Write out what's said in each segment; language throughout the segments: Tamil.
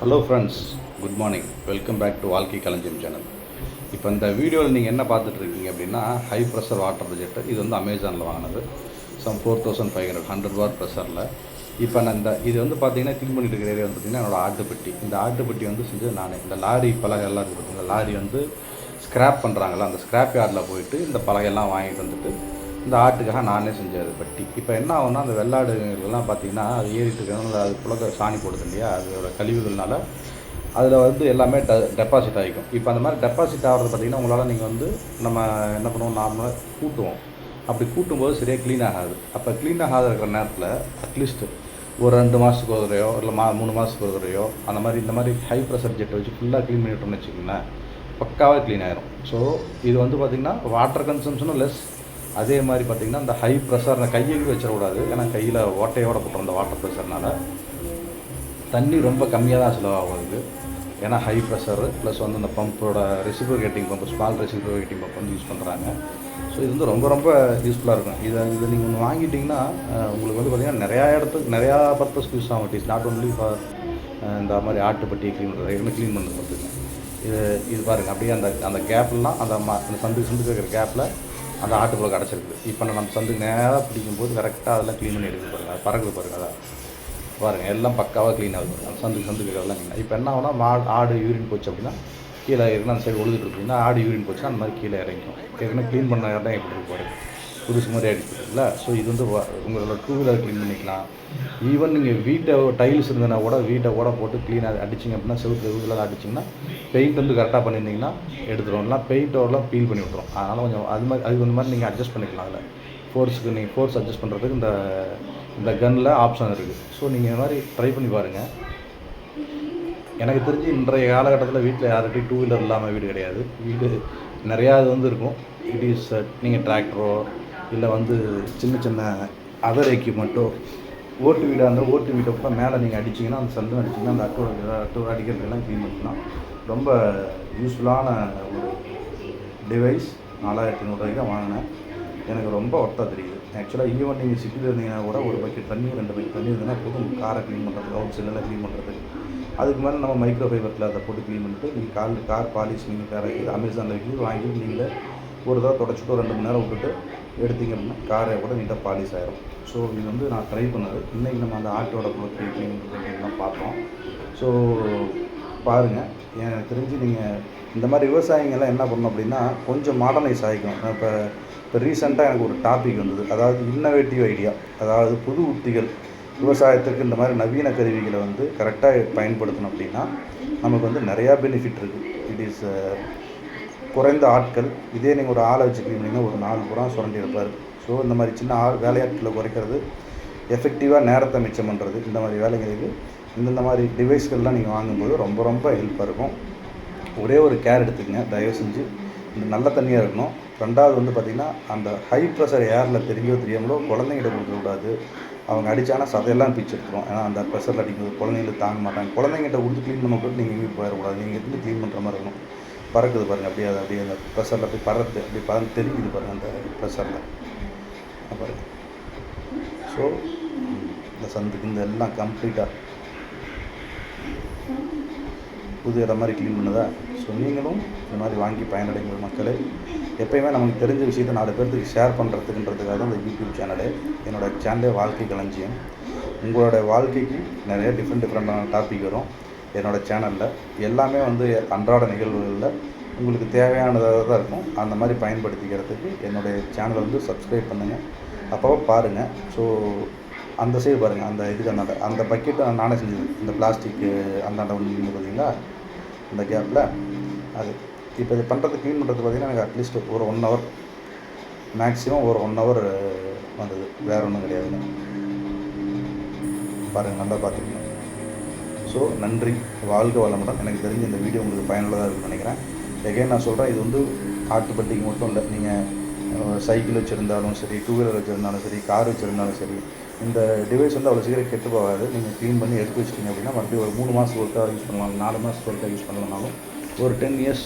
Hello friends good morning welcome back to வாழ்க்கை களஞ்சியம் சேனல் இப்போ இந்த வீடியோவில் நீங்கள் என்ன பார்த்துட்ருக்கீங்க அப்படின்னா ஹை ப்ரெஷர் வாட்டர் ஜெட்டு இது வந்து அமேசானில் வாங்கினது. Some four thousand five hundred hundred bar ப்ரெஷரில் இப்போ நான் இந்த இது வந்து பார்த்தீங்கன்னா க்ளீன் பண்ணிட்டு இருக்கிற ஏரியா வந்து பார்த்தீங்கன்னா என்னோட ஆட்டுப்பட்டி. இந்த ஆட்டுப்பட்டி வந்து செஞ்சது நான் இந்த லாரி பலகை எல்லாம் இருக்குது இந்த லாரி வந்து ஸ்க்ராப் பண்ணுறாங்களா அந்த ஸ்க்ராப் யார்டில் போயிட்டு இந்த பலகையெல்லாம் வாங்கிட்டு வந்துட்டு இந்த ஆட்டுக்காக நானே செஞ்சது. பட்டி இப்போ என்ன ஆகும்னா அந்த வெள்ளாடுகள்லாம் பார்த்தீங்கன்னா அது ஏறிட்டு இருக்கிறதுனால அது புழக்க சாணி போடுது இல்லையா? அதோட கழிவுகள்னால. அதில் வந்து எல்லாமே ட டெபாசிட் ஆகிக்கும் இப்போ அந்த மாதிரி டெபாசிட் ஆகிறது பார்த்தீங்கன்னா உங்களால் நீங்கள் வந்து நம்ம என்ன பண்ணுவோம்? நார்மலாக கூட்டுவோம். அப்படி கூட்டும்போது சரியாக க்ளீன் ஆகாது. அப்போ க்ளீன் ஆகாத இருக்கிற நேரத்தில் அட்லீஸ்ட் ஒரு ரெண்டு மாதத்துக்கு ஒரு தடவையோ இல்லை மா மூணு மாதத்துக்கு ஒரு தடவையோ அந்த மாதிரி இந்த மாதிரி ஹை ப்ரெஷர் ஜெட்டை வச்சு ஃபுல்லாக க்ளீன் பண்ணிட்டோம்னு வச்சுக்கோங்களேன் பக்காவாக க்ளீன் ஆயிரும். ஸோ இது வந்து பார்த்திங்கன்னா வாட்டர் கன்சம்ஷனும் லெஸ் அதே மாதிரி பார்த்திங்கன்னா அந்த ஹை ப்ரெஷர் நான் கையெழுதி வச்சிடக்கூடாது. ஏன்னா கையில் ஓட்டையோட போட்டோம் அந்த வாட்டர் ப்ரெஷர்னால தண்ணி ரொம்ப கம்மியாக தான் செலவாகும் ஏன்னா ஹை ப்ரெஷர் ப்ளஸ் வந்து அந்த பம்போட reciprocating pump small reciprocating pump வந்து யூஸ் பண்ணுறாங்க ஸோ இது வந்து ரொம்ப ரொம்ப யூஸ்ஃபுல்லாக இருக்கும். இதை இதை நீங்கள் ஒன்று வாங்கிட்டிங்கன்னா உங்களுக்கு வந்து பார்த்திங்கன்னா நிறையா இடத்துக்கு நிறையா பர்பஸ்க்கு யூஸ் ஆகும். It is not only for இந்த மாதிரி ஆட்டுப்பட்டி க்ளீன் பண்ணுறது என்ன க்ளீன் பண்ணுறது மட்டும் இது இது பாருங்கள் அப்படியே அந்த அந்த கேப்லாம் அந்த ம அந்த சந்துக்கு சந்துக்கு இருக்கிற கேப்பில் அந்த ஆட்டுக்குள்ளே கிடச்சிருக்கு இப்போ நம்ம சந்துக்கு நேராக பிடிக்கும்போது கரெக்டாக அதெல்லாம் க்ளீன் பண்ணி எடுத்து பாருங்கள் பறக்குது பாருங்கள் அதான் பாருங்கள் எல்லாம் பக்காவாக க்ளீன் ஆகுது அந்த சந்துக்கு சந்துக்கு எல்லாம் க்ளீன் இப்போ என்ன ஆகுனா மா ஆடு யூரின் போச்சு அப்படின்னா கீழே இருக்குன்னா அந்த சைடு ஒழுதுட்டு இருக்குன்னா ஆடு யூரின் போச்சுன்னா அந்த மாதிரி கீழே இறங்கிடும். ஏற்கனவே க்ளீன் பண்ண இடம் எப்படி இருக்கு பாருங்க. புதுசு மாதிரி ஆகிடுச்சுல ஸோ இது வந்து உங்களோட டூ வீலர் க்ளீன் பண்ணிக்கலாம். ஈவன் நீங்கள் வீட்டை டைல்ஸ் இருந்ததுன்னா கூட வீட்டை கூட போட்டு க்ளீனாக அடிச்சிங்க அப்படின்னா செவுத்து இதெல்லாம் அடிச்சிங்கன்னா பெயிண்ட் வந்து கரெக்டாக பண்ணியிருந்தீங்கன்னா எடுத்துரும் இல்லைனா பெயிண்டோடலாம் பீல் பண்ணி விட்ரும் அதனால் கொஞ்சம் அது மாதிரி அதுக்கு வந்து மாதிரி நீங்கள் அட்ஜஸ்ட் பண்ணிக்கலாம் அதில். ஃபோர்ஸுக்கு நீங்கள் ஃபோர்ஸ் அட்ஜஸ்ட் பண்ணுறதுக்கு இந்த இந்த கன்னில் ஆப்ஷன் இருக்குது ஸோ நீங்கள் இந்த மாதிரி ட்ரை பண்ணி பாருங்கள் எனக்கு தெரிஞ்சு இன்றைய காலகட்டத்தில் வீட்டில் யார்கிட்டையும் டூ வீலர் இல்லாமல் வீடு கிடையாது. வீடு நிறையா இது வந்து இருக்கும். இட் இஸ் நீங்கள் டிராக்டரோ இல்லை வந்து சின்ன சின்ன அதர் எக்யூப்மெண்ட்டோ ஓட்டு வீடாக இருந்தால் ஓட்டு வீட்டை கூட மேலே நீங்கள் அடிச்சிங்கன்னா அந்த சந்தம் அடிச்சிங்கன்னா அந்த அட்டோ அட்டோ அடிக்கிறதெல்லாம் க்ளீன் பண்ணலாம். ரொம்ப யூஸ்ஃபுல்லான ஒரு டிவைஸ் நாலாயிரத்தி நூறுரூவாய்க்கு தான் வாங்கினேன். எனக்கு ரொம்ப ஒர்த்தாக தெரியுது. ஆக்சுவலாக ஈவன் நீங்கள் சிட்டியில் இருந்தீங்கன்னா கூட ஒரு பக்கெட் தண்ணி ரெண்டு பக்கெட் தண்ணி இருந்ததுன்னா போதும். காரை க்ளீன் பண்ணுறதுக்கு அவுட் சைடெல்லாம் க்ளீன் பண்ணுறதுக்கு அதுக்கு மேலே நம்ம மைக்ரோ ஃபைபரில் அதை போட்டு க்ளீன் பண்ணிட்டு நீங்கள் கால் கார் பாலிஷ் நீங்கள் காரை அமேசானில் விற்கிது வாங்கிட்டு நீங்களே ஒரு தடவை தொடச்சிட்டு ஒரு ரெண்டு மணி நேரம் விட்டுட்டு எடுத்தீங்க அப்படின்னா காரை கூட நீட்டாக பாலிஷ் ஆயிரும். ஸோ இது வந்து நான் ட்ரை பண்ணது. இன்றைக்கி நம்ம அந்த ஆட்டோட குளத்தை க்ளீன் பண்ணுறதுலாம் பார்த்தோம். ஸோ பாருங்கள் எனக்கு தெரிஞ்சு நீங்கள் இந்த மாதிரி விவசாயிங்கெல்லாம் என்ன பண்ணணும் அப்படின்னா கொஞ்சம் மாடர்னைஸ் ஆகிக்கும் இப்போ இப்போ ரீசெண்டாக எனக்கு ஒரு டாபிக் வந்தது. அதாவது இன்னோவேட்டிவ் ஐடியா அதாவது புது உத்திகள். விவசாயத்துக்கு இந்த மாதிரி நவீன கருவிகளை வந்து கரெக்டாக பயன்படுத்தணும் அப்படின்னா நமக்கு வந்து நிறையா பெனிஃபிட் இருக்குது இட் இஸ் குறைந்த ஆட்கள் இதே நீங்கள் ஒரு ஆளை வச்சுக்கிட்டீங்கன்னா ஒரு நாலு புறம் சுரண்டி இருப்பார். ஸோ இந்த மாதிரி சின்ன ஆள் வேலையாட்களை குறைக்கிறது எஃபெக்டிவாக நேரத்தை மிச்சம் பண்ணுறது இந்த மாதிரி வேலைங்களுக்கு இந்தந்த மாதிரி டிவைஸ்கள்லாம் நீங்கள் வாங்கும்போது ரொம்ப ரொம்ப ஹெல்ப்பாக இருக்கும். ஒரே ஒரு கேர் எடுத்துக்கங்க தயவு செஞ்சு. இந்த நல்ல தண்ணியாக இருக்கணும். ரெண்டாவது வந்து பார்த்திங்கன்னா அந்த ஹை ப்ரெஷர் ஏரில் தெரியோ தெரியாமலோ குழந்தைங்கிட்ட கொடுக்கக்கூடாது அவங்க அடித்தாங்கன்னா சதையெல்லாம் பிச்சு எடுத்துரும். ஏன்னா அந்த ப்ரெஷரில் அடிக்கும்போது குழந்தைங்களுக்கு தாங்க மாட்டாங்க. குழந்தைங்கிட்ட கொடுத்து க்ளீன் பண்ண போட்டு நீங்கள் எங்கேயும் போயிடக்கூடாது. நீங்கள் இருந்து க்ளீன் பண்ணுற மாதிரி இருக்கணும். பறக்குது பாருங்கள் அப்படியே அது அப்படியே அந்த ப்ரெஷரில் அப்படியே பறத்து அப்படி பறந்து தெரிக்குது பாருங்கள் அந்த ப்ரெஷரில் பாருங்கள் ஸோ இந்த சந்துக்கு இந்த எல்லாம் கம்ப்ளீட்டாக புது இடம் மாதிரி க்ளீன் பண்ணுதா? ஸோ நீங்களும் இந்த மாதிரி வாங்கி பயனடைங்கள் மக்களே. எப்பயுமே நமக்கு தெரிஞ்ச விஷயத்தை நாலு பேர்த்துக்கு ஷேர் பண்ணுறதுக்குன்றதுக்காக தான் இந்த யூடியூப் சேனலு என்னோடய சேனலே வாழ்க்கை களஞ்சியம். உங்களோட வாழ்க்கைக்கு நிறைய டிஃப்ரெண்ட் டிஃப்ரெண்டான டாபிக் வரும். என்னோடய சேனலில் எல்லாமே வந்து அன்றாட நிகழ்வுகளில் உங்களுக்கு தேவையானதாக தான் இருக்கும். அந்த மாதிரி பயன்படுத்திக்கிறதுக்கு என்னுடைய சேனலை வந்து சப்ஸ்கிரைப் பண்ணுங்கள் அப்போ பாருங்கள் ஸோ அந்த சைடு பாருங்கள் அந்த இதுக்கு அந்த அந்த பக்கெட்டு நானே செஞ்சது இந்த பிளாஸ்டிக்கு அந்தாண்ட ஒன்று பார்த்தீங்களா அந்த கேப்பில் அது இப்போ இது பண்ணுறது க்ளீன் பண்ணுறது பார்த்திங்கன்னா எனக்கு அட்லீஸ்ட் ஒரு ஒன் ஹவர் மேக்ஸிமம் ஒரு ஒன் ஹவர் வந்தது. வேறு ஒன்றும் கிடையாதுங்க. பாருங்கள் நல்லா பார்த்துக்கணும் ஸோ நன்றி. வாழ்க வளமுடன். எனக்கு தெரிஞ்ச இந்த வீடியோ உங்களுக்கு பயனுள்ளதாக இருக்கும்னு நினைக்கிறேன். எகைன் நான் சொல்கிறேன் இது வந்து ஆட்டுப்பட்டிக்கு மட்டும் இல்லை. நீங்கள் சைக்கிள் வச்சுருந்தாலும் சரி டூ வீலர் வச்சுருந்தாலும் சரி கார் வச்சுருந்தாலும் சரி இந்த டிவைஸ் வந்து அவ்வளோ சீக்கிரம் கெட்டு போகாது. நீங்கள் க்ளீன் பண்ணி எடுத்து வச்சிட்டிங்க அப்படின்னா மறுபடியும் ஒரு மூணு மாதத்துக்கு ஒருக்காக யூஸ் பண்ணலாம். நாலு மாதத்துக்கு ஒருக்காக யூஸ் பண்ணலனாலும் ஒரு ten years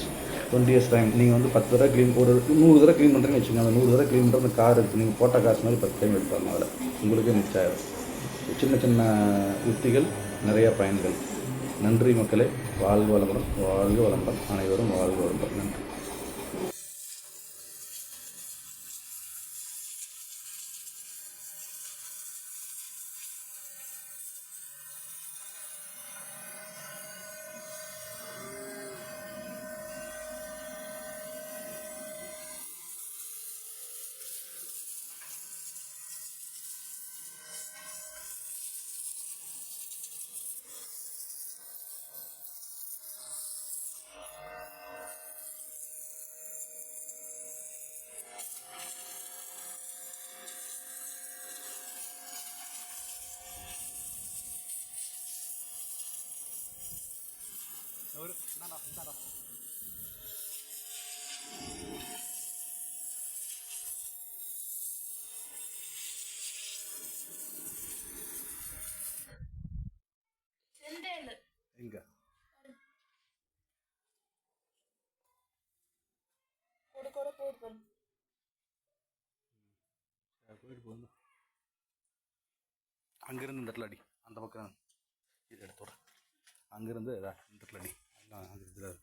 twenty years time நீங்கள் வந்து பத்து தடவை க்ளீன் ஒரு நூறு தடவை க்ளீன் பண்ணுறேன்னு வச்சுக்கோங்க. அந்த நூறு தடவை க்ளீன் பண்ணுற அந்த கார் இருக்குது நீங்கள் போட்ட காசு மாதிரி பத்து டைம் எடுப்பாங்க அதில். உங்களுக்கே மிச்சம் ஆகிடும் சின்ன சின்ன உத்திகள் நிறைய பயன்கள். நன்றி மக்களே. வாழ்க வளமுடன் வாழ்க வளமுடன். அனைவரும் வாழ்க வளமுடன். நன்றி. எங்க? கூட கூட போகுது பாருங்க போயிட்டு போகுது அங்கேருந்து இந்த இடத்துல அடி. அந்த பக்கம். இது எடுத்து அங்கேருந்து இந்த இடத்துல அடி. అందిద్దులారు